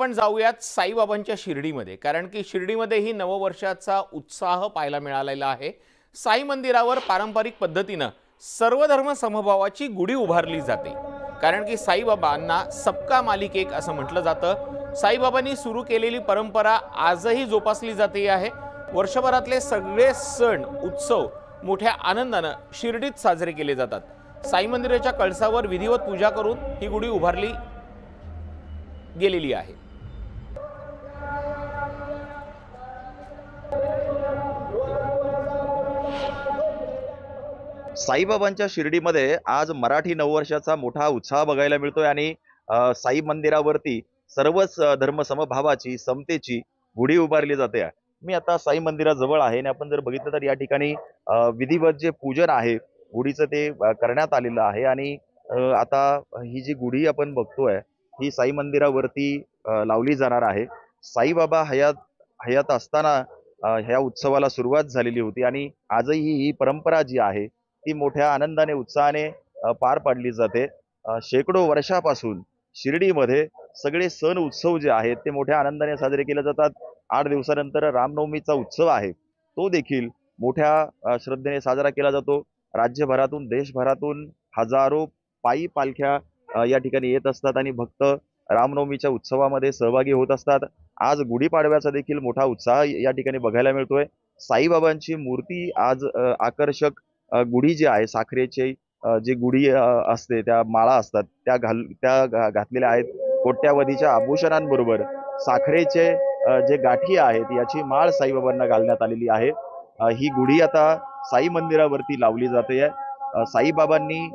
आपण जाऊयात साईबाबांच्या शिर्डीमध्ये कारण की शिर्डीमध्येही नववर्षाचा उत्साह पाहायला मिळालेला आहे. साई मंदिरावर पारंपरिक पद्धतीनं सर्वधर्म समभावाची गुढी उभारली जाते. कारण की साईबाबांना सबका मालिक एक असं म्हटलं जातं. साईबाबांनी सुरू केलेली परंपरा आजही जोपासली जाते आहे. वर्षभरातले सगळे सण उत्सव मोठ्या आनंदानं शिर्डीत साजरे केले जातात. साई मंदिराच्या कळसावर विधिवत पूजा करून ही गुढी उभारली गेलेली आहे. साईबाबांच्या शिर्डीमध्ये आज मराठी नववर्षाचा मोठा उत्साह बघायला मिळतोय आणि साई मंदिरावरती सर्वच धर्म समभावाची समतेची गुढी उभारली जाते. मी आता साई मंदिराजवळ आहे आणि आपण जर बघितलं तर या ठिकाणी विधिवत जे पूजन आहे गुढीचं ते करण्यात आलेलं आहे आणि आता ही जी गुढी आपण बघतोय ही साई मंदिरावरती लावली जाणार आहे. साईबाबा हयात हयात असताना ह्या उत्सवाला सुरुवात झालेली होती आणि आजही ही परंपरा जी आहे ती मोठ्या आनंदाने उत्साहाने पार पाडली जाते. शेकडो वर्षापासून शिर्डीमध्ये सगळे सण उत्सव जे आहेत ते मोठ्या आनंदाने साजरे केले जातात. आठ दिवसानंतर रामनवमीचा उत्सव आहे. तो देखील मोठ्या श्रद्धेने साजरा केला जातो. राज्यभरातून देशभरातून हजारो पायी पालख्या या ठिकाणी येत असतात आणि भक्त रामनवमीच्या उत्सवामध्ये सहभागी होत असतात. आज गुढीपाडव्याचा देखील मोठा उत्साह या ठिकाणी बघायला मिळतोय. साईबाबांची मूर्ती आज आकर्षक गुढी जी आहे साखरेची जी गुढी असते त्या माळा असतात त्या घाल त्या घातलेल्या आहेत कोट्यावधीच्या आभूषणांबरोबर. साखरेचे जे गाठी आहेत याची माळ साईबाबांना घालण्यात आलेली आहे. ही गुढी आता साई मंदिरावरती लावली जाते. साईबाबांनी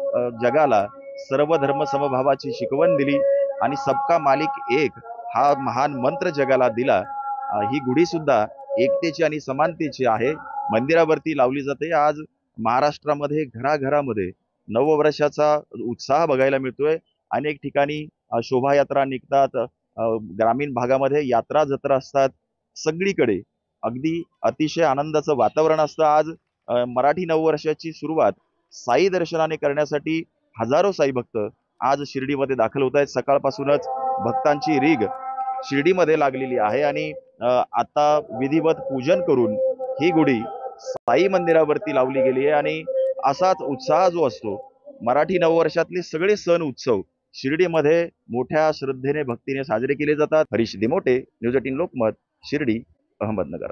जगाला सर्व धर्म समभावाची शिकवण दिली आणि सबका मालिक एक हा महान मंत्र जगाला दिला. ही गुढी सुद्धा एकतेची आणि समानतेची आहे. मंदिरावरती लावली जाते. आज महाराष्ट्रामध्ये घराघरामध्ये नववर्षाचा उत्साह बघायला मिळतोय. अनेक ठिकाणी शोभायात्रा निघतात. ग्रामीण भागामध्ये यात्रा जत्रा असतात. सगळीकडे अगदी अतिशय आनंदाचं वातावरण असतं. आज मराठी नववर्षाची सुरुवात साई दर्शनाने करण्यासाठी हजारो साई भक्त आज शिर्डीमध्ये दाखल होत आहेत. सकाळपासूनच भक्तांची रीग शिर्डीमध्ये लागलेली आहे आणि आता विधिवत पूजन करून ही गुढी साई मंदिरावरती लावली गेली आहे आणि असाच उत्साह जो असतो मराठी नववर्षातले सगळे सण उत्सव शिर्डीमध्ये मोठ्या श्रद्धेने भक्तीने साजरे केले जातात. Harish Dimote news eighteen Lokmat Shirdi Ahmednagar.